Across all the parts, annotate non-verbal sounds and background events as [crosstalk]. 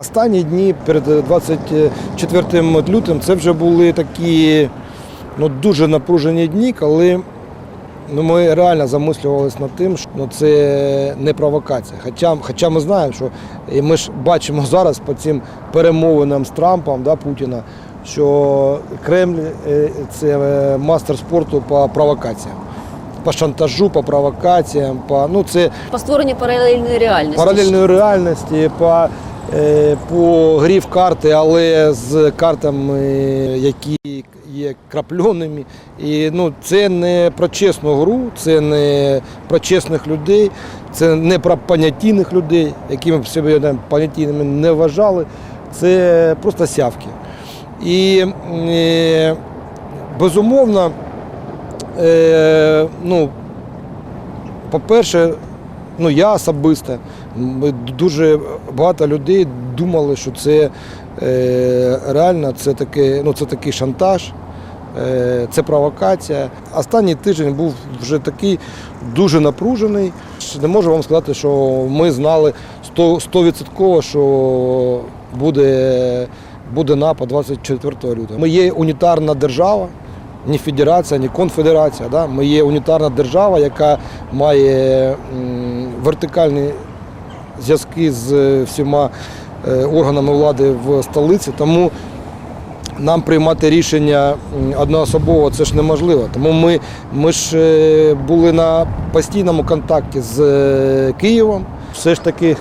Останні дні перед 24 лютим це вже були такі ну, дуже напружені дні, коли ну, ми реально замислювалися над тим, що ну, це не провокація. Хоча, хоча ми знаємо, що і ми ж бачимо [laughs] зараз по цим перемовинам з Трампом да, Путіна, що Кремль е, це е, мастер спорту по провокаціям. По шантажу, по провокаціям, по ну це По створенню паралельної реальності. паралельної реальності, по, е, по грі в карти, але з картами, які є крапльоними. І ну, це не про чесну гру, це не про чесних людей, це не про понятійних людей, які ми б себе там, понятійними не вважали. Це просто сявки. І е, безумовно, е, ну, по-перше, ну я особисто, дуже багато людей думали, що це е, реально це таке, ну, це такий шантаж, е, це провокація. Останній тиждень був вже такий дуже напружений. Не можу вам сказати, що ми знали 100%, 100% що буде, буде напад 24 лютого. Ми є унітарна держава ні федерація, ні конфедерація. Да? Ми є унітарна держава, яка має вертикальні зв'язки з е, всіма е, органами влади в столиці. Тому нам приймати рішення одноособово це ж неможливо. Тому ми, ми ж е, були на постійному контакті з Києвом. Все ж таки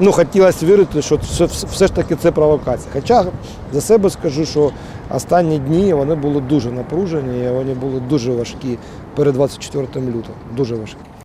ну, хотілося вірити, що все, все ж таки це провокація. Хоча за себе скажу, що останні дні вони були дуже напружені, вони були дуже важкі перед 24 лютого. Дуже важкі.